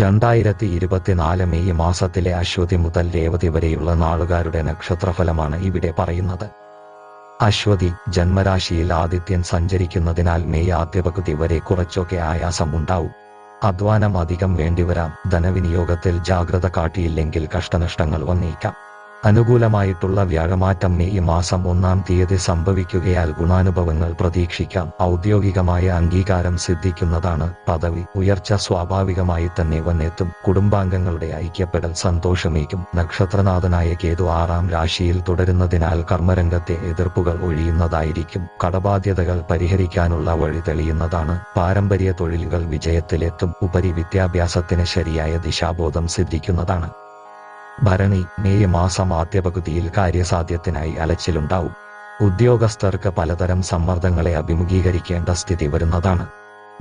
രണ്ടായിരത്തി ഇരുപത്തിനാല് മെയ് മാസത്തിലെ അശ്വതി മുതൽ രേവതി വരെയുള്ള നാളുകാരുടെ നക്ഷത്രഫലമാണ് ഇവിടെ പറയുന്നത്. അശ്വതി ജന്മരാശിയിൽ ആദിത്യൻ സഞ്ചരിക്കുന്നതിനാൽ മെയ് ആദ്യ പകുതി വരെ കുറച്ചൊക്കെ ആയാസം ഉണ്ടാവും. അധ്വാനം അധികം വേണ്ടിവരാം ധനവിനിയോഗത്തിൽ ജാഗ്രത കാട്ടിയില്ലെങ്കിൽ കഷ്ടനഷ്ടങ്ങൾ വന്നേക്കാം. അനുകൂലമായിട്ടുള്ള വ്യാഴമാറ്റം മെയ് മാസം ഒന്നാം തീയതി സംഭവിക്കുകയാൽ ഗുണാനുഭവങ്ങൾ പ്രതീക്ഷിക്കാം. ഔദ്യോഗികമായ അംഗീകാരം സിദ്ധിക്കുന്നതാണ് പദവി. ഉയർച്ച സ്വാഭാവികമായി തന്നെ വന്നെത്തും. കുടുംബാംഗങ്ങളുടെ ഐക്യപ്പെടൽ സന്തോഷമേകും. നക്ഷത്രനാഥനായ കേതു ആറാം രാശിയിൽ തുടരുന്നതിനാൽ കർമ്മരംഗത്തെ എതിർപ്പുകൾ ഒഴിയുന്നതായിരിക്കും. കടബാധ്യതകൾ പരിഹരിക്കാനുള്ള വഴി തെളിയുന്നതാണ്. പാരമ്പര്യ തൊഴിലുകൾ വിജയത്തിലെത്തും. ഉപരി വിദ്യാഭ്യാസത്തിന് ശരിയായ ദിശാബോധം സിദ്ധിക്കുന്നതാണ്. ഭരണി മെയ് മാസം ആദ്യപകുതിയിൽ കാര്യസാധ്യത്തിനായി അലച്ചിലുണ്ടാവും. ഉദ്യോഗസ്ഥർക്ക് പലതരം സമ്മർദ്ദങ്ങളെ അഭിമുഖീകരിക്കേണ്ട സ്ഥിതി വരുന്നതാണ്.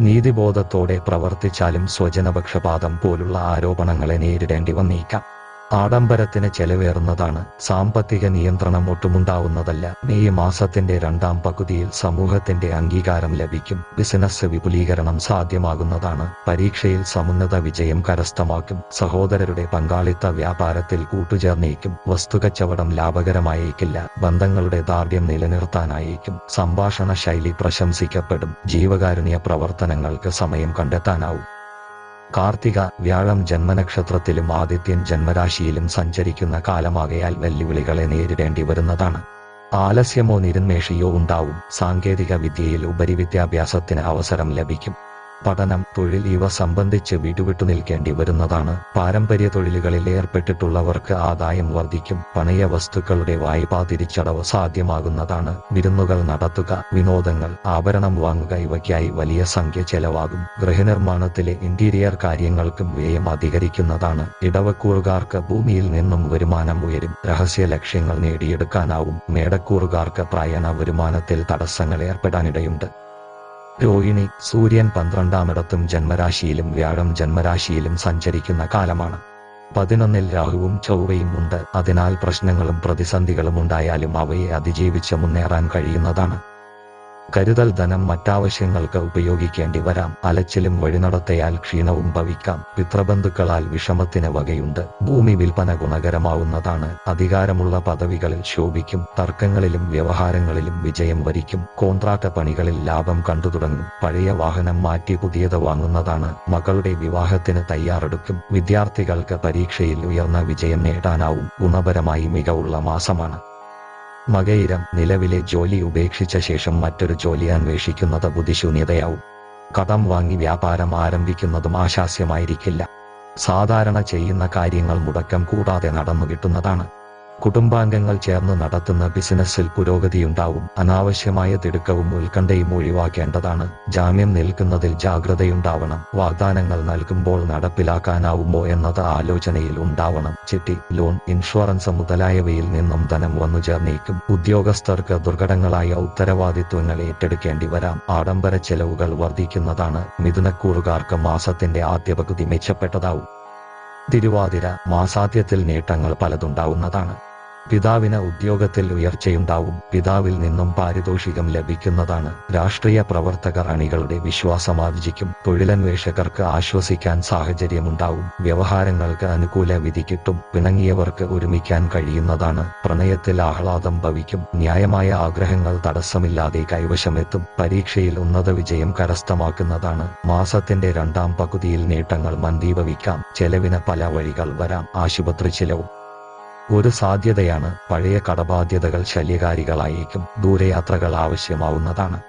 നീതിബോധത്തോടെ പ്രവർത്തിച്ചാലും സ്വജനപക്ഷപാതം പോലുള്ള ആരോപണങ്ങളെ നേരിടേണ്ടി വന്നേക്കാം. ആഡംബരത്തിന് ചെലവേറുന്നതാണ് സാമ്പത്തിക നിയന്ത്രണം ഒട്ടുമുണ്ടാവുന്നതല്ല. മെയ് മാസത്തിന്റെ രണ്ടാം പകുതിയിൽ സമൂഹത്തിന്റെ അംഗീകാരം ലഭിക്കും. ബിസിനസ് വിപുലീകരണം സാധ്യമാകുന്നതാണ്. പരീക്ഷയിൽ സമുന്നത വിജയം കരസ്ഥമാക്കും. സഹോദരരുടെ പങ്കാളിത്ത വ്യാപാരത്തിൽ കൂട്ടുചേർന്നേക്കും വസ്തുകച്ചവടം ലാഭകരമായേക്കില്ല. ബന്ധങ്ങളുടെ ദാർഢ്യം നിലനിർത്താനായേക്കും. സംഭാഷണ ശൈലി പ്രശംസിക്കപ്പെടും. ജീവകാരുണ്യ പ്രവർത്തനങ്ങൾക്ക് സമയം കണ്ടെത്താനാവും. കാർത്തിക വ്യാഴം ജന്മനക്ഷത്രത്തിലും ആദിത്യൻ ജന്മരാശിയിലും സഞ്ചരിക്കുന്ന കാലമാകയാൽ വെല്ലുവിളികളെ നേരിടേണ്ടി വരുന്നതാണ്. ആലസ്യമോ നിരുന്മേഷിയോ ഉണ്ടാവും. സാങ്കേതിക വിദ്യയിൽ ഉപരിവിദ്യാഭ്യാസത്തിന് അവസരം ലഭിക്കും. പഠനം തൊഴിൽ ഇവ സംബന്ധിച്ച് വിടുവിട്ടു നിൽക്കേണ്ടി വരുന്നതാണ്. പാരമ്പര്യ തൊഴിലുകളിൽ ഏർപ്പെട്ടിട്ടുള്ളവർക്ക് ആദായം വർദ്ധിക്കും. പണയ വസ്തുക്കളുടെ വായ്പാ തിരിച്ചടവ് സാധ്യമാകുന്നതാണ്. വിരുന്നുകൾ നടത്തുക വിനോദങ്ങൾ ആഭരണം വാങ്ങുക ഇവയ്ക്കായി വലിയ സംഖ്യ ചെലവാകും. ഗൃഹനിർമ്മാണത്തിലെ ഇന്റീരിയർ കാര്യങ്ങൾക്കും വ്യയം അധികരിക്കുന്നതാണ്. ഇടവക്കൂറുകാർക്ക് ഭൂമിയിൽ നിന്നും വരുമാനം ഉയരും. രഹസ്യ ലക്ഷ്യങ്ങൾ നേടിയെടുക്കാനാവും. മേടക്കൂറുകാർക്ക് പ്രായണ വരുമാനത്തിൽ തടസ്സങ്ങൾ ഏർപ്പെടാനിടയുണ്ട്. രോഹിണി സൂര്യൻ പന്ത്രണ്ടാമിടത്തും ജന്മരാശിയിലും വ്യാഴം ജന്മരാശിയിലും സഞ്ചരിക്കുന്ന കാലമാണ്. പതിനൊന്നിൽ രാഹുവും ചൊവ്വയും ഉണ്ട്. അതിനാൽ പ്രശ്നങ്ങളും പ്രതിസന്ധികളും ഉണ്ടായാലും അവയെ അതിജീവിച്ച് മുന്നേറാൻ കഴിയുന്നതാണ്. കരുതൽ ധനം മറ്റാവശ്യങ്ങൾക്ക് ഉപയോഗിക്കേണ്ടി വരാം. അലച്ചിലും വഴിനടത്തയാൽ ക്ഷീണവും ഭവിക്കാം. പിതൃബന്ധുക്കളാൽ വിഷമത്തിന് വകയുണ്ട്. ഭൂമി വിൽപ്പന ഗുണകരമാവുന്നതാണ്. അധികാരമുള്ള പദവികളിൽ ശോഭിക്കും. തർക്കങ്ങളിലും വ്യവഹാരങ്ങളിലും വിജയം വരിക്കും. കോൺട്രാക്ട് പണികളിൽ ലാഭം കണ്ടു തുടങ്ങും. പഴയ വാഹനം മാറ്റി പുതിയത് വാങ്ങുന്നതാണ്. മകളുടെ വിവാഹത്തിന് തയ്യാറെടുക്കും. വിദ്യാർത്ഥികൾക്ക് പരീക്ഷയിൽ ഉയർന്ന വിജയം നേടാനാവും. ഗുണപരമായി മികവുള്ള മാസമാണ്. മകയിരം നിലവിലെ ജോലി ഉപേക്ഷിച്ച ശേഷം മറ്റൊരു ജോലി അന്വേഷിക്കുന്നത് ബുദ്ധിശൂന്യതയാവും. കടം വാങ്ങി വ്യാപാരം ആരംഭിക്കുന്നതും ആശാസ്യമായിരിക്കില്ല. സാധാരണ ചെയ്യുന്ന കാര്യങ്ങൾ മുടക്കം കൂടാതെ നടന്നു കിട്ടുന്നതാണ്. കുടുംബാംഗങ്ങൾ ചേർന്ന് നടത്തുന്ന ബിസിനസ്സിൽ പുരോഗതിയുണ്ടാവും. അനാവശ്യമായ തിടുക്കവും ഉത്കണ്ഠയും ഒഴിവാക്കേണ്ടതാണ്. ജാമ്യം നിൽക്കുന്നതിൽ ജാഗ്രതയുണ്ടാവണം. വാഗ്ദാനങ്ങൾ നൽകുമ്പോൾ നടപ്പിലാക്കാനാവുമോ എന്നത് ആലോചനയിൽ ഉണ്ടാവണം. ചിട്ടി ലോൺ ഇൻഷുറൻസ് മുതലായവയിൽ നിന്നും ധനം വന്നു ചേർന്നേക്കും. ഉദ്യോഗസ്ഥർക്ക് ദുർഘടങ്ങളായ ഉത്തരവാദിത്വങ്ങൾ ഏറ്റെടുക്കേണ്ടി വരാം. ആഡംബര ചെലവുകൾ വർദ്ധിക്കുന്നതാണ് മിഥുനക്കൂറുകാർക്ക് മാസത്തിന്റെ ആദ്യ പകുതി മെച്ചപ്പെട്ടതാവും. തിരുവാതിര മാസാദ്യത്തിൽ നേട്ടങ്ങൾ പലതുണ്ടാവുന്നതാണ്. പിതാവിന് ഉദ്യോഗത്തിൽ ഉയർച്ചയുണ്ടാവും. പിതാവിൽ നിന്നും പാരിതോഷികം ലഭിക്കുന്നതാണ്. രാഷ്ട്രീയ പ്രവർത്തകർ അണികളുടെ വിശ്വാസമാർജിക്കും തൊഴിലന്വേഷകർക്ക് ആശ്വസിക്കാൻ സാഹചര്യമുണ്ടാവും. വ്യവഹാരങ്ങൾക്ക് അനുകൂല വിധി കിട്ടും. പിണങ്ങിയവർക്ക് ഒരുമിക്കാൻ കഴിയുന്നതാണ്. പ്രണയത്തിൽ ആഹ്ലാദം ഭവിക്കും. ന്യായമായ ആഗ്രഹങ്ങൾ തടസ്സമില്ലാതെ കൈവശമെത്തും. പരീക്ഷയിൽ ഉന്നത വിജയം കരസ്ഥമാക്കുന്നതാണ്. മാസത്തിന്റെ രണ്ടാം പകുതിയിൽ നേട്ടങ്ങൾ മന്ദീഭവിക്കാം. ചെലവിന് പല വഴികൾ വരാം. ആശുപത്രി ചിലവും ഒരു സാധ്യതയാണ് പഴയ കടബാധ്യതകൾ ശല്യകാരികളായേക്കും ദൂരയാത്രകൾ ആവശ്യമാവുന്നതാണ്.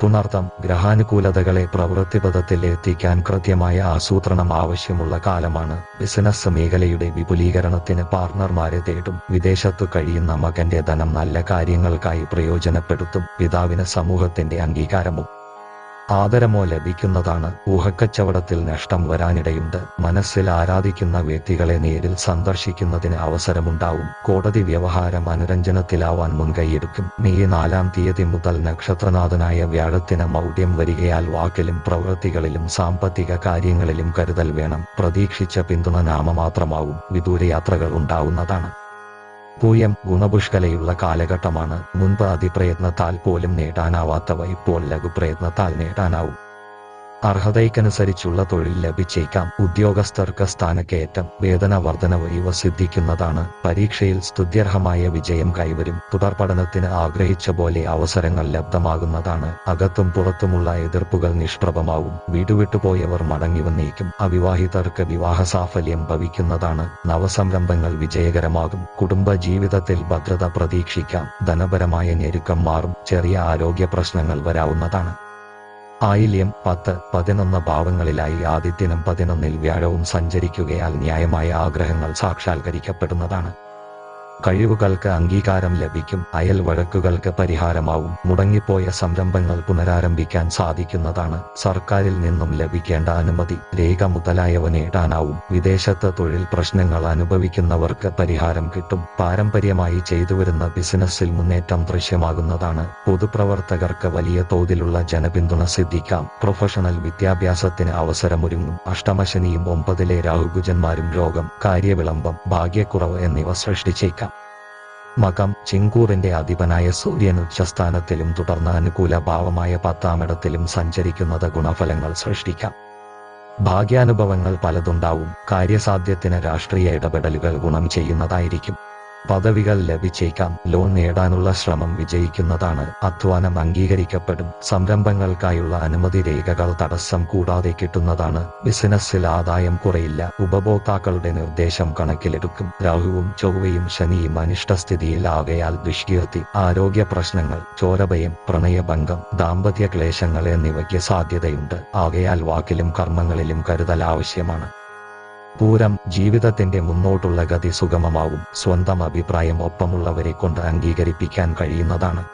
പുണർത്തം ഗ്രഹാനുകൂലതകളെ പ്രവൃത്തിപഥത്തിൽ എത്തിക്കാൻ കൃത്യമായ ആസൂത്രണം ആവശ്യമുള്ള കാലമാണ്. ബിസിനസ് മേഖലയുടെ വിപുലീകരണത്തിന് പാർട്ണർമാരെ തേടും. വിദേശത്തു കഴിയുന്ന മകന്റെ ധനം നല്ല കാര്യങ്ങൾക്കായി പ്രയോജനപ്പെടുത്തും. പിതാവിന് സമൂഹത്തിന്റെ അംഗീകാരവും ആദരമോ ലഭിക്കുന്നതാണ്. ഊഹക്കച്ചവടത്തിൽ നഷ്ടം വരാനിടയുണ്ട്. മനസ്സിൽ ആരാധിക്കുന്ന വ്യക്തികളെ നേരിൽ സന്ദർശിക്കുന്നതിന് അവസരമുണ്ടാവും. കോടതി വ്യവഹാരം അനുരഞ്ജനത്തിലാവാൻ മുൻകൈയെടുക്കും. മെയ് നാലാം തീയതി മുതൽ നക്ഷത്രനാഥനായ വ്യാഴത്തിന് മൗഢ്യം വരികയാൽ വാക്കിലും പ്രവൃത്തികളിലും സാമ്പത്തിക കാര്യങ്ങളിലും കരുതൽ വേണം. പ്രതീക്ഷിച്ച പിന്തുണ നാമമാത്രമാവും. വിദൂരയാത്രകൾ ഉണ്ടാവുന്നതാണ്. പൂയം ഗുണപുഷ്കലയുള്ള കാലഘട്ടമാണ്. മുൻപ് അതിപ്രയത്നത്താൽ പോലും നേടാനാവാത്തവ ഇപ്പോൾ ലഘുപ്രയത്നത്താൽ നേടാനാവും. അർഹതയ്ക്കനുസരിച്ചുള്ള തൊഴിൽ ലഭിച്ചേക്കാം. ഉദ്യോഗസ്ഥർക്ക് സ്ഥാനക്കയറ്റം വേതന വർധനവ് ഇവ സിദ്ധിക്കുന്നതാണ്. പരീക്ഷയിൽ സ്തുത്യർഹമായ വിജയം കൈവരും. തുടർ പഠനത്തിന് ആഗ്രഹിച്ച പോലെ അവസരങ്ങൾ ലബ്ധമാകുന്നതാണ്. അകത്തും പുറത്തുമുള്ള എതിർപ്പുകൾ നിഷ്പ്രഭമാവും. വീടുവിട്ടുപോയവർ മടങ്ങി വന്നേക്കും. അവിവാഹിതർക്ക് വിവാഹ സാഫല്യം ഭവിക്കുന്നതാണ്. നവസംരംഭങ്ങൾ വിജയകരമാകും. കുടുംബ ജീവിതത്തിൽ ഭദ്രത പ്രതീക്ഷിക്കാം. ധനപരമായ ഞെരുക്കം മാറും. ചെറിയ ആരോഗ്യ പ്രശ്നങ്ങൾ വരാവുന്നതാണ്. ആയില്യം പത്ത് പതിനൊന്ന് ഭാവങ്ങളിലായി ആദിത്യനും പതിനൊന്നിൽ വ്യാഴവും സഞ്ചരിക്കുകയാൽ ന്യായമായ ആഗ്രഹങ്ങൾ സാക്ഷാത്കരിക്കപ്പെടുന്നതാണ്. കഴിവുകൾക്ക് അംഗീകാരം ലഭിക്കും. അയൽ വഴക്കുകൾക്ക് പരിഹാരമാവും. മുടങ്ങിപ്പോയ സംരംഭങ്ങൾ പുനരാരംഭിക്കാൻ സാധിക്കുന്നതാണ്. സർക്കാരിൽ നിന്നും ലഭിക്കേണ്ട അനുമതി രേഖ മുതലായവ നേടാനാവും. വിദേശത്ത് തൊഴിൽ പ്രശ്നങ്ങൾ അനുഭവിക്കുന്നവർക്ക് പരിഹാരം കിട്ടും. പാരമ്പര്യമായി ചെയ്തുവരുന്ന ബിസിനസ്സിൽ മുന്നേറ്റം ദൃശ്യമാകുന്നതാണ്. പൊതുപ്രവർത്തകർക്ക് വലിയ തോതിലുള്ള ജനപിന്തുണ സിദ്ധിക്കാം. പ്രൊഫഷണൽ വിദ്യാഭ്യാസത്തിന് അവസരമൊരുങ്ങും. അഷ്ടമശനിയും ഒമ്പതിലെ രാഹുകുജന്മാരും രോഗം കാര്യവിളംബം ഭാഗ്യക്കുറവ് എന്നിവ സൃഷ്ടിച്ചേക്കാം. മകം ചിങ്കൂറിന്റെ അധിപനായ സൂര്യൻ ഉച്ചസ്ഥാനത്തിലും തുടർന്ന് അനുകൂല ഭാവമായ പത്താമിടത്തിലും സഞ്ചരിക്കുന്നത് ഗുണഫലങ്ങൾ സൃഷ്ടിക്കാം. ഭാഗ്യാനുഭവങ്ങൾ പലതുണ്ടാവും. കാര്യസാധ്യത്തിന് രാഷ്ട്രീയ ഇടപെടലുകൾ ഗുണം ചെയ്യുന്നതായിരിക്കും. പദവികൾ ലഭിച്ചേക്കാം. ലോൺ നേടാനുള്ള ശ്രമം വിജയിക്കുന്നതാണ്. അധ്വാനം അംഗീകരിക്കപ്പെടും. സംരംഭങ്ങൾക്കായുള്ള അനുമതി രേഖകൾ തടസ്സം കൂടാതെ കിട്ടുന്നതാണ്. ബിസിനസ്സിൽ ആദായം കുറയില്ല. ഉപഭോക്താക്കളുടെ നിർദ്ദേശം കണക്കിലെടുക്കും. രാഹുവും ചൊവ്വയും ശനിയും അനിഷ്ടസ്ഥിതിയിൽ ആകയാൽ ദുഷ്കീർത്തി ആരോഗ്യ പ്രശ്നങ്ങൾ ചോരഭയം പ്രണയഭംഗം ദാമ്പത്യ ക്ലേശങ്ങൾ എന്നിവയ്ക്ക് സാധ്യതയുണ്ട്. ആകയാൽ വാക്കിലും കർമ്മങ്ങളിലും കരുതൽ ആവശ്യമാണ്. പൂരം ജീവിതത്തിന്റെ മുന്നോട്ടുള്ള ഗതി സുഗമമാവും. സ്വന്തം അഭിപ്രായം ഒപ്പമുള്ളവരെ കൊണ്ട് അംഗീകരിപ്പിക്കാൻ കഴിയുന്നതാണ്.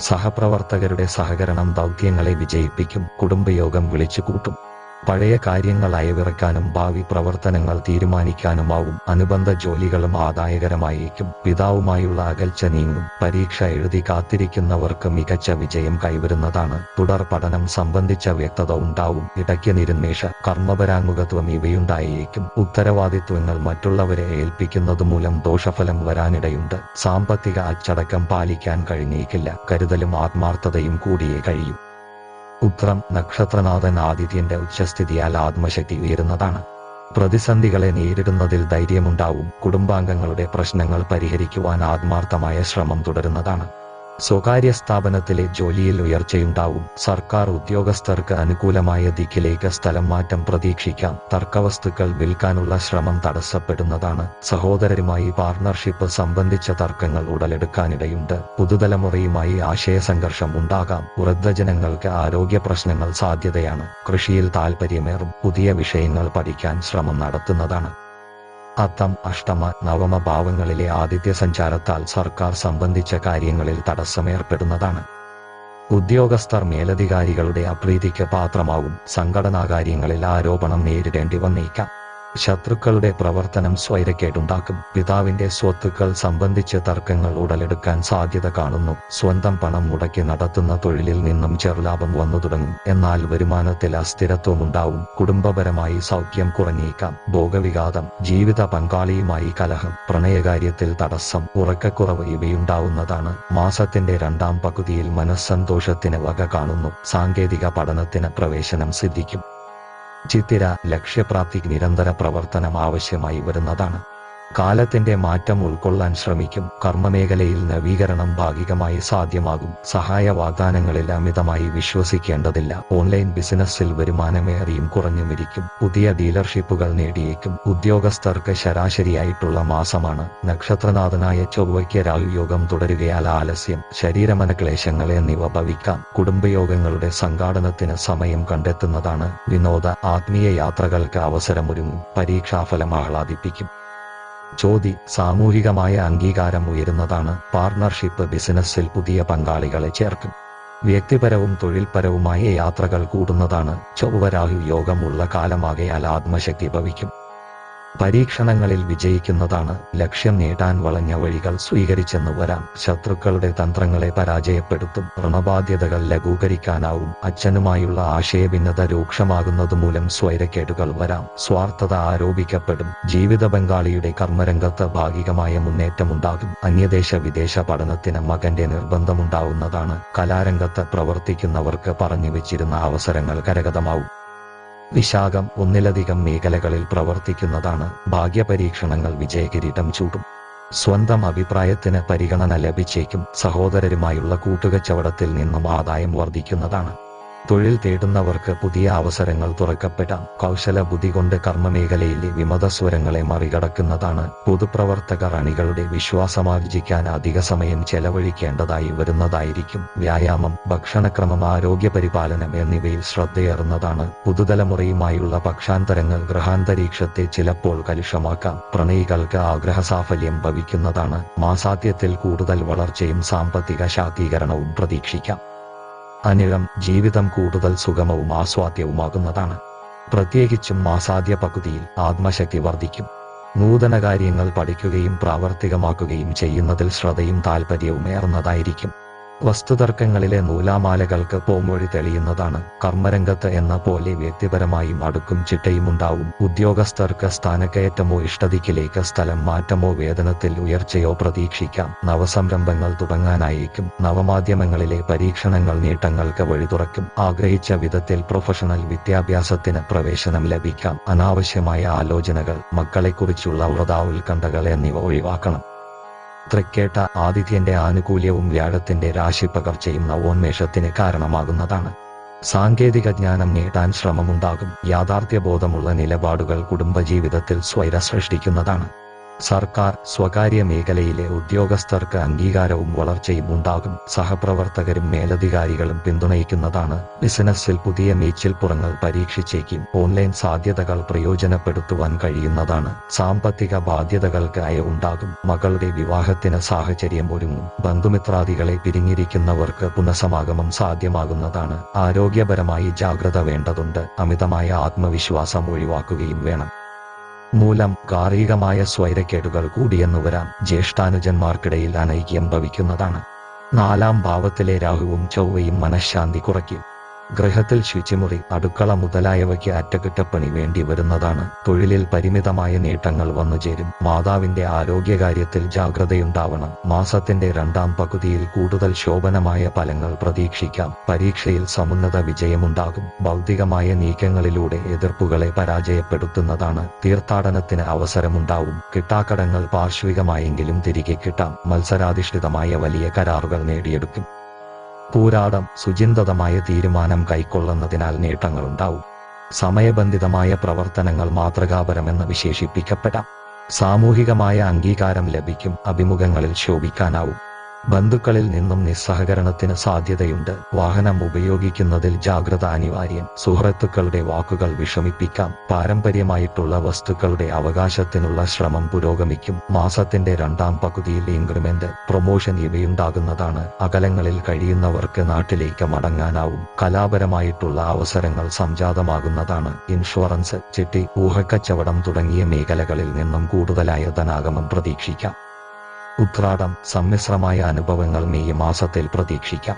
സഹപ്രവർത്തകരുടെ സഹകരണം ദൗത്യങ്ങളെ വിജയിപ്പിക്കും. കുടുംബയോഗം വിളിച്ചുകൂട്ടും. പഴയ കാര്യങ്ങൾ അയവിറക്കാനും ഭാവി പ്രവർത്തനങ്ങൾ തീരുമാനിക്കാനുമാവും. അനുബന്ധ ജോലികളും ആദായകരമായേക്കും. പിതാവുമായുള്ള അകൽച്ച നീങ്ങും. പരീക്ഷ എഴുതി കാത്തിരിക്കുന്നവർക്ക് മികച്ച വിജയം കൈവരുന്നതാണ്. തുടർ പഠനം സംബന്ധിച്ച വ്യക്തത ഉണ്ടാവും. ഇടയ്ക്ക് നിരുന്മേഷ കർമ്മപരാമുഖത്വം ഇവയുണ്ടായേക്കും. ഉത്തരവാദിത്വങ്ങൾ മറ്റുള്ളവരെ ഏൽപ്പിക്കുന്നത് മൂലം ദോഷഫലം വരാനിടയുണ്ട്. സാമ്പത്തിക അച്ചടക്കം പാലിക്കാൻ കഴിഞ്ഞേക്കില്ല. കരുതലും ആത്മാർത്ഥതയും കൂടിയേ കഴിയൂ. ഉത്രം നക്ഷത്രനാഥൻ ആദിത്യന്റെ ഉച്ചസ്ഥിതിയാൽ ആത്മശക്തി ഉയരുന്നതാണ്. പ്രതിസന്ധികളെ നേരിടുന്നതിൽ ധൈര്യമുണ്ടാവും. കുടുംബാംഗങ്ങളുടെ പ്രശ്നങ്ങൾ പരിഹരിക്കുവാൻ ആത്മാർത്ഥമായ ശ്രമം തുടരുന്നതാണ്. സ്വകാര്യ സ്ഥാപനത്തിലെ ജോലിയിൽ ഉയർച്ചയുണ്ടാവും. സർക്കാർ ഉദ്യോഗസ്ഥർക്ക് അനുകൂലമായ ദിക്കിലേക്ക് സ്ഥലം മാറ്റം പ്രതീക്ഷിക്കാം. തർക്കവസ്തുക്കൾ വിൽക്കാനുള്ള ശ്രമം തടസ്സപ്പെടുന്നതാണ്. സഹോദരരുമായി പാർട്ണർഷിപ്പ് സംബന്ധിച്ച തർക്കങ്ങൾ ഉടലെടുക്കാനിടയുണ്ട്. പുതുതലമുറയുമായി ആശയസംഘർഷം ഉണ്ടാകാം. വൃദ്ധജനങ്ങൾക്ക് ആരോഗ്യ പ്രശ്നങ്ങൾ സാധ്യതയാണ്. കൃഷിയിൽ താൽപ്പര്യമേറും പുതിയ വിഷയങ്ങൾ പഠിക്കാൻ ശ്രമം നടത്തുന്നതാണ്. അത്തം അഷ്ടമ നവമ ഭാവങ്ങളിലെ ആദിത്യ സഞ്ചാരത്താൽ സർക്കാർ സംബന്ധിച്ച കാര്യങ്ങളിൽ തടസ്സമേർപ്പെടുന്നതാണ്. ഉദ്യോഗസ്ഥർ മേലധികാരികളുടെ അപ്രീതിക്ക് പാത്രമാവും സംഘടനാകാര്യങ്ങളിൽ ആരോപണം നേരിടേണ്ടി വന്നേക്കാം. ശത്രുക്കളുടെ പ്രവർത്തനം സ്വൈരക്കേടുണ്ടാക്കും. പിതാവിന്റെ സ്വത്തുക്കൾ സംബന്ധിച്ച് തർക്കങ്ങൾ ഉടലെടുക്കാൻ സാധ്യത കാണുന്നു. സ്വന്തം പണം മുടക്കി നടത്തുന്ന തൊഴിലിൽ നിന്നും ചെറുലാഭം വന്നു തുടങ്ങും. എന്നാൽ വരുമാനത്തിൽ അസ്ഥിരത്വമുണ്ടാവും. കുടുംബപരമായി സൗഖ്യം കുറഞ്ഞേക്കാം. ഭോഗവിഘാതം ജീവിത പങ്കാളിയുമായി കലഹം പ്രണയകാര്യത്തിൽ തടസ്സം ഉറക്കക്കുറവ് ഇവയുണ്ടാവുന്നതാണ്. മാസത്തിന്റെ രണ്ടാം പകുതിയിൽ മനസ്സന്തോഷത്തിന് വക കാണുന്നു. സാങ്കേതിക പഠനത്തിന് പ്രവേശനം സിദ്ധിക്കും. ചിത്തിര ലക്ഷ്യപ്രാപ്തിക്ക് നിരന്തര പ്രവർത്തനം ആവശ്യമായി വരുന്നതാണ്. കാലത്തിന്റെ മാറ്റം ഉൾക്കൊള്ളാൻ ശ്രമിക്കും. കർമ്മമേഖലയിൽ നവീകരണം ഭാഗികമായി സാധ്യമാകും. സഹായ വാഗ്ദാനങ്ങളിൽ അമിതമായി വിശ്വസിക്കേണ്ടതില്ല. ഓൺലൈൻ ബിസിനസ്സിൽ വരുമാനമേറിയും കുറഞ്ഞുമിരിക്കും പുതിയ ഡീലർഷിപ്പുകൾ നേടിയേക്കും. ഉദ്യോഗസ്ഥർക്ക് ശരാശരിയായിട്ടുള്ള മാസമാണ്. നക്ഷത്രനാഥനായ ചൊവ്വയ്ക്ക് രാഹുയോഗം തുടരുകയാൽ ആലസ്യം ശരീരമനക്ലേശങ്ങൾ എന്നിവ ഭവിക്കാം. കുടുംബയോഗങ്ങളുടെ സംഘാടനത്തിന് സമയം കണ്ടെത്തുന്നതാണ് വിനോദ ആത്മീയ യാത്രകൾക്ക് അവസരമൊരുങ്ങും. പരീക്ഷാഫലം ആഹ്ലാദിപ്പിക്കും. ചോതി സാമൂഹികമായ അംഗീകാരം ഉയരുന്നതാണ് പാർട്ണർഷിപ്പ് ബിസിനസ്സിൽ പുതിയ പങ്കാളികളെ ചേർക്കും. വ്യക്തിപരവും തൊഴിൽപരവുമായ യാത്രകൾ കൂടുന്നതാണ് ചൊവ്വരാഹു യോഗമുള്ള കാലമാകയാൽ ആത്മശക്തി ഭവിക്കും. പരീക്ഷണങ്ങളിൽ വിജയിക്കുന്നതാണ് ലക്ഷ്യം നേടാൻ വളഞ്ഞ വഴികൾ സ്വീകരിച്ചെന്ന് വരാം. ശത്രുക്കളുടെ തന്ത്രങ്ങളെ പരാജയപ്പെടുത്തും ഋണബാധ്യതകൾ ലഘൂകരിക്കാനാവും അച്ഛനുമായുള്ള ആശയഭിന്നത രൂക്ഷമാകുന്നത് മൂലം സ്വൈരക്കേടുകൾ വരാം. സ്വാർത്ഥത ആരോപിക്കപ്പെടും ജീവിത ബംഗാളിയുടെ കർമ്മരംഗത്ത് ഭാഗികമായ മുന്നേറ്റമുണ്ടാകും. അന്യദേശ വിദേശ പഠനത്തിന് മകന്റെ നിർബന്ധമുണ്ടാവുന്നതാണ്. കലാരംഗത്ത് പ്രവർത്തിക്കുന്നവർക്ക് പറഞ്ഞു വെച്ചിരുന്ന അവസരങ്ങൾ കരഗതമാവും. വിശാഖം ഒന്നിലധികം മേഖലകളിൽ പ്രവർത്തിക്കുന്നതാണ് ഭാഗ്യപരീക്ഷണങ്ങൾ വിജയകിരീടം ചൂടും സ്വന്തം അഭിപ്രായത്തിന് പരിഗണന ലഭിച്ചേക്കും. സഹോദരരുമായുള്ള കൂട്ടുകച്ചവടത്തിൽ നിന്നും ആദായം വർദ്ധിക്കുന്നതാണ്. തൊഴിൽ തേടുന്നവർക്ക് പുതിയ അവസരങ്ങൾ തുറക്കപ്പെടാം കൗശല ബുദ്ധി കൊണ്ട് കർമ്മമേഖലയിലെ വിമതസ്വരങ്ങളെ മറികടക്കുന്നതാണ് പൊതുപ്രവർത്തകർ അണികളുടെ വിശ്വാസമാർജിക്കാൻ അധിക സമയം ചെലവഴിക്കേണ്ടതായി വരുന്നതായിരിക്കും വ്യായാമം ഭക്ഷണക്രമം ആരോഗ്യ പരിപാലനം എന്നിവയിൽ ശ്രദ്ധയേറുന്നതാണ് പുതുതലമുറയുമായുള്ള പക്ഷാന്തരങ്ങൾ ഗ്രഹാന്തരീക്ഷത്തെ ചിലപ്പോൾ കലുഷമാക്കാം. പ്രണയികൾക്ക് ആഗ്രഹ സാഫല്യം ഭവിക്കുന്നതാണ് മാസാദ്യത്തിൽ കൂടുതൽ വളർച്ചയും സാമ്പത്തിക ശാക്തീകരണവും പ്രതീക്ഷിക്കാം. അനിഴം ജീവിതം കൂടുതൽ സുഗമവും ആസ്വാദ്യവുമാകുന്നതാണ്. പ്രത്യേകിച്ചും മാസാദ്യ പകുതിയിൽ ആത്മശക്തി വർദ്ധിക്കും. നൂതന കാര്യങ്ങൾ പഠിക്കുകയും പ്രാവർത്തികമാക്കുകയും ചെയ്യുന്നതിൽ ശ്രദ്ധയും താൽപ്പര്യവും ഏറുന്നതായിരിക്കും വസ്തുതർക്കങ്ങളിലെ നൂലാമാലകൾക്ക് പോംവഴി തെളിയുന്നതാണ്. കർമ്മരംഗത്ത് എന്ന പോലെ വ്യക്തിപരമായും അടുക്കും ചിട്ടയും ഉണ്ടാവും ഉദ്യോഗസ്ഥർക്ക് സ്ഥാനക്കയറ്റമോ ഇഷ്ടതിക്കിലേക്ക് സ്ഥലം മാറ്റമോ വേതനത്തിൽ ഉയർച്ചയോ പ്രതീക്ഷിക്കാം. നവസംരംഭങ്ങൾ തുടങ്ങാനായേക്കും. നവമാധ്യമങ്ങളിലെ പരീക്ഷണങ്ങൾ നേട്ടങ്ങൾക്ക് വഴി തുറക്കും. ആഗ്രഹിച്ച വിധത്തിൽ പ്രൊഫഷണൽ വിദ്യാഭ്യാസത്തിന് പ്രവേശനം ലഭിക്കാം. അനാവശ്യമായ ആലോചനകൾ മക്കളെക്കുറിച്ചുള്ള വ്രതാ ഉത്കണ്ഠകൾ എന്നിവ ഒഴിവാക്കണം. തൃക്കേട്ട ആദിത്യന്റെ ആനുകൂല്യവും വ്യാഴത്തിന്റെ രാശി പകർച്ചയും നവോന്മേഷത്തിന് കാരണമാകുന്നതാണ്. സാങ്കേതിക ജ്ഞാനം നേടാൻ ശ്രമമുണ്ടാകും. യാഥാർത്ഥ്യബോധമുള്ള നിലപാടുകൾ കുടുംബജീവിതത്തിൽ സ്വൈര സൃഷ്ടിക്കുന്നതാണ്. സർക്കാർ സ്വകാര്യ മേഖലയിലെ ഉദ്യോഗസ്ഥർക്ക് അംഗീകാരവും വളർച്ചയും ഉണ്ടാകും. സഹപ്രവർത്തകരും മേലധികാരികളും പിന്തുണയ്ക്കുന്നതാണ് ബിസിനസ്സിൽ പുതിയ മേച്ചിൽപ്പുറങ്ങൾ പരീക്ഷിച്ചേക്കും. ഓൺലൈൻ സാധ്യതകൾ പ്രയോജനപ്പെടുത്തുവാൻ കഴിയുന്നതാണ്. സാമ്പത്തിക ബാധ്യതകൾക്ക് അയവുണ്ടാകും മകളുടെ വിവാഹത്തിന് സാഹചര്യം ഒരുങ്ങും. ബന്ധുമിത്രാദികളെ പിരിഞ്ഞിരിക്കുന്നവർക്ക് പുനഃസമാഗമം സാധ്യമാകുന്നതാണ്. ആരോഗ്യപരമായി ജാഗ്രത വേണ്ടതുണ്ട്. അമിതമായ ആത്മവിശ്വാസം ഒഴിവാക്കുകയും വേണം. മൂലം ഗാർഹികമായ സ്വൈരക്കേടുകൾ കൂടിയെന്നു വരാം. ജ്യേഷ്ഠാനുജന്മാർക്കിടയിൽ അനൈക്യം ഭവിക്കുന്നതാണ്. നാലാം ഭാവത്തിലെ രാഹുവും ചൊവ്വയും മനഃശാന്തി കുറയ്ക്കും. ഗൃഹത്തിൽ ശുചിമുറി അടുക്കള മുതലായവയ്ക്ക് അറ്റകുറ്റപ്പണി വേണ്ടി വരുന്നതാണ്. തൊഴിലിൽ പരിമിതമായ നേട്ടങ്ങൾ വന്നുചേരും മാതാവിന്റെ ആരോഗ്യകാര്യത്തിൽ ജാഗ്രതയുണ്ടാവണം. മാസത്തിന്റെ രണ്ടാം പകുതിയിൽ കൂടുതൽ ശോഭനമായ ഫലങ്ങൾ പ്രതീക്ഷിക്കാം. പരീക്ഷയിൽ സമുന്നത വിജയമുണ്ടാകും. ഭൗതികമായ നീക്കങ്ങളിലൂടെ എതിർപ്പുകളെ പരാജയപ്പെടുത്തുന്നതാണ് തീർത്ഥാടനത്തിന് അവസരമുണ്ടാവും. കിട്ടാക്കടങ്ങൾ പാർശ്വികമായെങ്കിലും തിരികെ കിട്ടാം. മത്സരാധിഷ്ഠിതമായ വലിയ കരാറുകൾ നേടിയെടുക്കും. പൂരാടം സുചിന്തതമായ തീരുമാനം കൈക്കൊള്ളുന്നതിനാൽ നേട്ടങ്ങളുണ്ടാവും. സമയബന്ധിതമായ പ്രവർത്തനങ്ങൾ മാതൃകാപരമെന്ന് വിശേഷിപ്പിക്കപ്പെടാം. സാമൂഹികമായ അംഗീകാരം ലഭിക്കും അഭിമുഖങ്ങളിൽ ശോഭിക്കാനാവും. ബന്ധുക്കളിൽ നിന്നും നിസ്സഹകരണത്തിന് സാധ്യതയുണ്ട്. വാഹനം ഉപയോഗിക്കുന്നതിൽ ജാഗ്രത അനിവാര്യം സുഹൃത്തുക്കളുടെ വാക്കുകൾ വിഷമിപ്പിക്കാം. പാരമ്പര്യമായിട്ടുള്ള വസ്തുക്കളുടെ അവകാശത്തിനുള്ള ശ്രമം പുരോഗമിക്കും. മാസത്തിന്റെ രണ്ടാം പകുതിയിൽ ഇൻക്രിമെന്റ് പ്രൊമോഷൻ ഇവയുണ്ടാകുന്നതാണ്. അകലങ്ങളിൽ കഴിയുന്നവർക്ക് നാട്ടിലേക്ക് മടങ്ങാനാവും. കലാപരമായിട്ടുള്ള അവസരങ്ങൾ സംജാതമാകുന്നതാണ്. ഇൻഷുറൻസ് ചിട്ടി ഊഹക്കച്ചവടം തുടങ്ങിയ മേഖലകളിൽ നിന്നും കൂടുതലായ ധനാഗമം പ്രതീക്ഷിക്കാം. ഉത്രാടം സമ്മിശ്രമായ അനുഭവങ്ങൾ മെയ് മാസത്തിൽ പ്രതീക്ഷിക്കാം.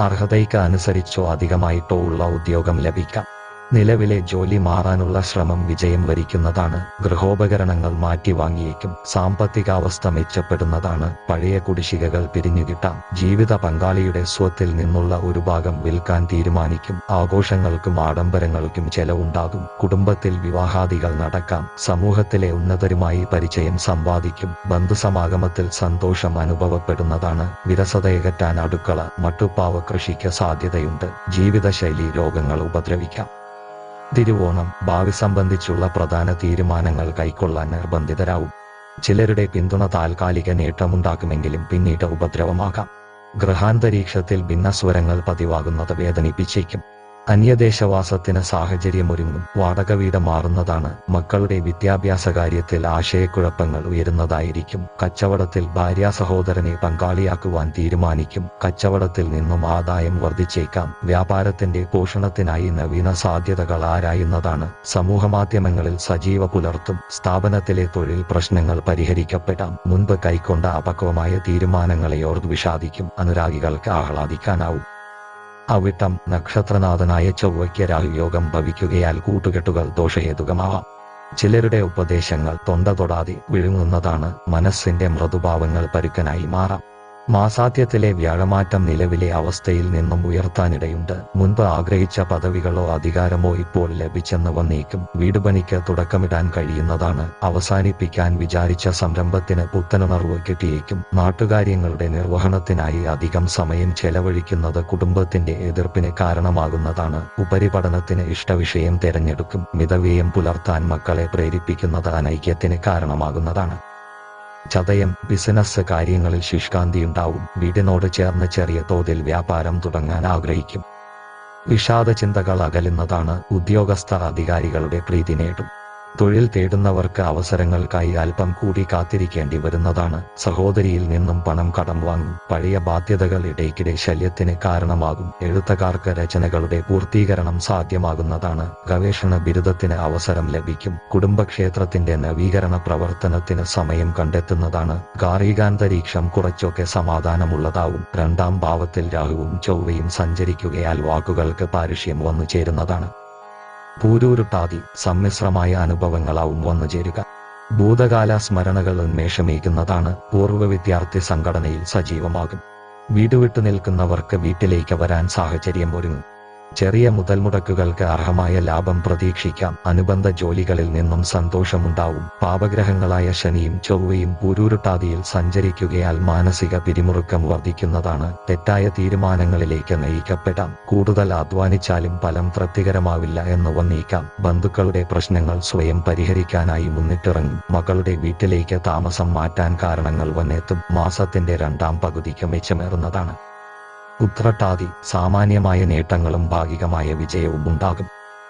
അർഹതയ്ക്ക് അനുസരിച്ചോ അധികമായിട്ടോ ഉള്ള ഉദ്യോഗം ലഭിക്കാം. നിലവിലെ ജോലി മാറാനുള്ള ശ്രമം വിജയം വരിക്കുന്നതാണ്. ഗൃഹോപകരണങ്ങൾ മാറ്റി വാങ്ങിയേക്കും സാമ്പത്തികാവസ്ഥ മെച്ചപ്പെടുന്നതാണ്. പഴയ കുടിശ്ശികകൾ പിരിഞ്ഞുകിട്ടാം. ജീവിത പങ്കാളിയുടെ സ്വത്തിൽ നിന്നുള്ള ഒരു ഭാഗം വിൽക്കാൻ തീരുമാനിക്കും. ആഘോഷങ്ങൾക്കും ആഡംബരങ്ങൾക്കും ചെലവുണ്ടാകും. കുടുംബത്തിൽ വിവാഹാദികൾ നടക്കാം. സമൂഹത്തിലെ ഉന്നതരുമായി പരിചയം സമ്പാദിക്കും. ബന്ധുസമാഗമത്തിൽ സന്തോഷം അനുഭവപ്പെടുന്നതാണ്. വിരസതയകറ്റാൻ അടുക്കള മട്ടുപ്പാവ കൃഷിക്ക് സാധ്യതയുണ്ട്. ജീവിതശൈലി രോഗങ്ങൾ ഉപദ്രവിക്കാം. തിരുവോണം ഭാവി സംബന്ധിച്ചുള്ള പ്രധാന തീരുമാനങ്ങൾ കൈക്കൊള്ളാൻ നിർബന്ധിതരാവും. ചിലരുടെ പിന്തുണ താൽക്കാലിക നേട്ടമുണ്ടാക്കുമെങ്കിലും പിന്നീട് ഉപദ്രവമാകാം. ഗ്രഹാന്തരീക്ഷത്തിൽ ഭിന്നസ്വരങ്ങൾ പതിവാകുന്നത് വേദനിപ്പിച്ചേക്കും. അന്യദേശവാസത്തിന് സാഹചര്യമൊരുങ്ങും. വാടക വീട് മാറുന്നതാണ് മക്കളുടെ വിദ്യാഭ്യാസ കാര്യത്തിൽ ആശയക്കുഴപ്പങ്ങൾ ഉയരുന്നതായിരിക്കും. കച്ചവടത്തിൽ ഭാര്യ സഹോദരനെ പങ്കാളിയാക്കുവാൻ തീരുമാനിക്കും. കച്ചവടത്തിൽ നിന്നും ആദായം വർദ്ധിച്ചേക്കാം. വ്യാപാരത്തിന്റെ പോഷണത്തിനായി നവീന സാധ്യതകൾ ആരായുന്നതാണ്. സമൂഹമാധ്യമങ്ങളിൽ സജീവ പുലർത്തും. സ്ഥാപനത്തിലെ തൊഴിൽ പ്രശ്നങ്ങൾ പരിഹരിക്കപ്പെടാം. മുൻപ് കൈക്കൊണ്ട അപക്വമായ തീരുമാനങ്ങളെ ഓർത്ത് വിഷാദിക്കും. അനുരാഗികൾക്ക് ആഹ്ലാദിക്കാനാവും. അവിട്ടം നക്ഷത്രനാഥനായ ചൊവ്വയ്ക്ക് യോഗം ഭവിക്കുകയാൽ കൂട്ടുകെട്ടുകൾ ദോഷഹേതുകമാവാം. ചിലരുടെ ഉപദേശങ്ങൾ തൊണ്ട തൊടാതെ വിഴുങ്ങുന്നതാണ് മനസ്സിന്റെ മൃദുഭാവങ്ങൾ പരുക്കനായി മാറാം. മാസാദ്യത്തിലെ വ്യാഴമാറ്റം നിലവിലെ അവസ്ഥയിൽ നിന്നും ഉയർത്താനിടയുണ്ട്. മുൻപ് ആഗ്രഹിച്ച പദവികളോ അധികാരമോ ഇപ്പോൾ ലഭിച്ചെന്ന് വന്നേക്കും. വീടുപണിക്ക് തുടക്കമിടാൻ കഴിയുന്നതാണ്. അവസാനിപ്പിക്കാൻ വിചാരിച്ച സംരംഭത്തിന് പുത്തനുണർവ് കിട്ടിയേക്കും. നാട്ടുകാര്യങ്ങളുടെ നിർവഹണത്തിനായി അധികം സമയം ചെലവഴിക്കുന്നത് കുടുംബത്തിന്റെ എതിർപ്പിന് കാരണമാകുന്നതാണ്. ഉപരിപഠനത്തിന് ഇഷ്ടവിഷയം തിരഞ്ഞെടുക്കും. മിതവ്യയം പുലർത്താൻ മക്കളെ പ്രേരിപ്പിക്കുന്നത് അനൈക്യത്തിന് കാരണമാകുന്നതാണ്. ചതയം ബിസിനസ് കാര്യങ്ങളിൽ ശുഷ്കാന്തിയുണ്ടാവും. വീടിനോട് ചേർന്ന് ചെറിയ തോതിൽ വ്യാപാരം തുടങ്ങാൻ ആഗ്രഹിക്കും. വിഷാദ ചിന്തകൾ അകലുന്നതാണ് ഉദ്യോഗസ്ഥ അധികാരികളുടെ പ്രീതി നേടും. തൊഴിൽ തേടുന്നവർക്ക് അവസരങ്ങൾക്കായി അല്പം കൂടി കാത്തിരിക്കേണ്ടി വരുന്നതാണ്. സഹോദരിയിൽ നിന്നും പണം കടം വാങ്ങും പഴയ ബാധ്യതകൾ ഇടയ്ക്കിടെ ശല്യത്തിന് കാരണമാകും. എഴുത്തുകാർക്ക് രചനകളുടെ പൂർത്തീകരണം സാധ്യമാകുന്നതാണ്. ഗവേഷണ ബിരുദത്തിന് അവസരം ലഭിക്കും. കുടുംബക്ഷേത്രത്തിന്റെ നവീകരണ പ്രവർത്തനത്തിന് സമയം കണ്ടെത്തുന്നതാണ്. ഗാർഹികാന്തരീക്ഷം കുറച്ചൊക്കെ സമാധാനമുള്ളതാവും. രണ്ടാം ഭാവത്തിൽ രാഹുവും ചൊവ്വയും സഞ്ചരിക്കുകയാൽ വാക്കുകൾക്ക് പാരുഷ്യം വന്നു ചേരുന്നതാണ് പൂരൂരുട്ടാതി സമ്മിശ്രമായ അനുഭവങ്ങളാവും വന്നു ചേരുക. ഭൂതകാല സ്മരണകൾ ഉന്മേഷമേകുന്നതാണ് പൂർവ വിദ്യാർത്ഥി സംഘടനയിൽ സജീവമാകും. വീടുവിട്ടു നിൽക്കുന്നവർക്ക് വീട്ടിലേക്ക് വരാൻ സാഹചര്യം ഒരുങ്ങും ചെറിയ മുതൽമുടക്കുകൾക്ക് അർഹമായ ലാഭം പ്രതീക്ഷിക്കാം. അനുബന്ധ ജോലികളിൽ നിന്നും സന്തോഷമുണ്ടാവും. പാപഗ്രഹങ്ങളായ ശനിയും ചൊവ്വയും പൂരൂരുട്ടാതിയിൽ സഞ്ചരിക്കുകയാൽ മാനസിക പിരിമുറുക്കം വർദ്ധിക്കുന്നതാണ്. തെറ്റായ തീരുമാനങ്ങളിലേക്ക് നയിക്കപ്പെടാം. കൂടുതൽ അധ്വാനിച്ചാലും ഫലം തൃപ്തികരമാവില്ല എന്ന് വന്നേക്കാം. ബന്ധുക്കളുടെ പ്രശ്നങ്ങൾ സ്വയം പരിഹരിക്കാനായി മുന്നിട്ടിറങ്ങും. മകളുടെ വീട്ടിലേക്ക് താമസം മാറ്റാൻ കാരണങ്ങൾ വന്നെത്തും. മാസത്തിന്റെ രണ്ടാം പകുതിക്ക് മെച്ചമേറുന്നതാണ്. ഉത്രട്ടാതി സാമാന്യമായ നേട്ടങ്ങളും ഭാഗികമായ വിജയവും ഉണ്ടാകും.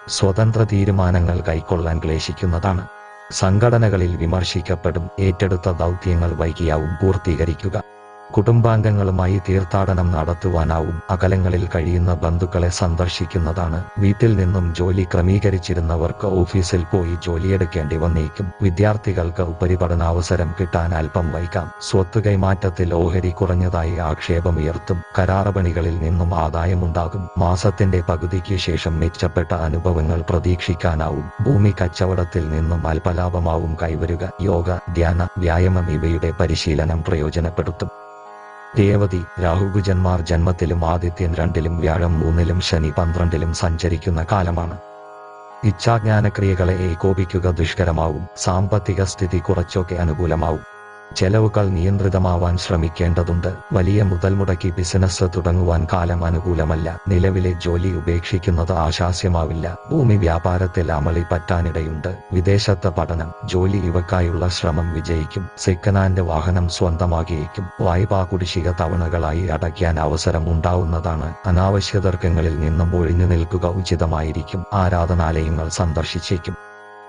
സ്വതന്ത്ര തീരുമാനങ്ങൾ കൈക്കൊള്ളാൻ ക്ലേശിക്കുന്നതാണ്. സംഘടനകളിൽ വിമർശിക്കപ്പെടും. ഏറ്റെടുത്ത ദൗത്യങ്ങൾ വൈകിയാവും പൂർത്തീകരിക്കുക. കുടുംബാംഗങ്ങളുമായി തീർത്ഥാടനം നടത്തുവാനാവും അകലങ്ങളിൽ കഴിയുന്ന ബന്ധുക്കളെ സന്ദർശിക്കുന്നതാണ്. വീട്ടിൽ നിന്നും ജോലി ക്രമീകരിച്ചിരുന്നവർക്ക് ഓഫീസിൽ പോയി ജോലിയെടുക്കേണ്ടി വന്നേക്കും. വിദ്യാർത്ഥികൾക്ക് ഉപരിപഠനാവസരം കിട്ടാൻ അല്പം വൈകാം. സ്വത്ത് കൈമാറ്റത്തിൽ ഓഹരി കുറഞ്ഞതായി ആക്ഷേപമുയർത്തും. കരാറപണികളിൽ നിന്നും ആദായമുണ്ടാകും. മാസത്തിന്റെ പകുതിക്ക് ശേഷം മെച്ചപ്പെട്ട അനുഭവങ്ങൾ പ്രതീക്ഷിക്കാനാവും. ഭൂമി കച്ചവടത്തിൽ നിന്നും അല്പലാഭമാവും കൈവരുക. യോഗ ധ്യാന വ്യായാമം ഇവയുടെ പരിശീലനം പ്രയോജനപ്പെടുത്തും. രേവതി രാഹുകുജന്മാർ ജന്മത്തിലും ആദിത്യൻ രണ്ടിലും വ്യാഴം മൂന്നിലും ശനി പന്ത്രണ്ടിലും സഞ്ചരിക്കുന്ന കാലമാണ്. ഇച്ഛാജ്ഞാനക്രിയകളെ ഏകോപിക്കുക ദുഷ്കരമാവും സാമ്പത്തിക സ്ഥിതി കുറച്ചൊക്കെ അനുകൂലമാവും. ചെലവുകൾ നിയന്ത്രിതമാവാൻ ശ്രമിക്കേണ്ടതുണ്ട്. വലിയ മുതൽ മുടക്കി ബിസിനസ് തുടങ്ങുവാൻ കാലം അനുകൂലമല്ല. നിലവിലെ ജോലി ഉപേക്ഷിക്കുന്നത് ആശാസ്യമാവില്ല. ഭൂമി വ്യാപാരത്തിൽ അമളി പറ്റാനിടയുണ്ട്. വിദേശത്ത് പഠനം ജോലി ഇവക്കായുള്ള ശ്രമം വിജയിക്കും. സെക്കൻഡ് വാഹനം സ്വന്തമാക്കിയേക്കും. വായ്പാ കുടിശ്ശിക തവണകളായി അടയ്ക്കാൻ അവസരം ഉണ്ടാവുന്നതാണ്. അനാവശ്യ തർക്കങ്ങളിൽ നിന്നും ഒഴിഞ്ഞു നിൽക്കുക ഉചിതമായിരിക്കും. ആരാധനാലയങ്ങൾ സന്ദർശിച്ചേക്കും.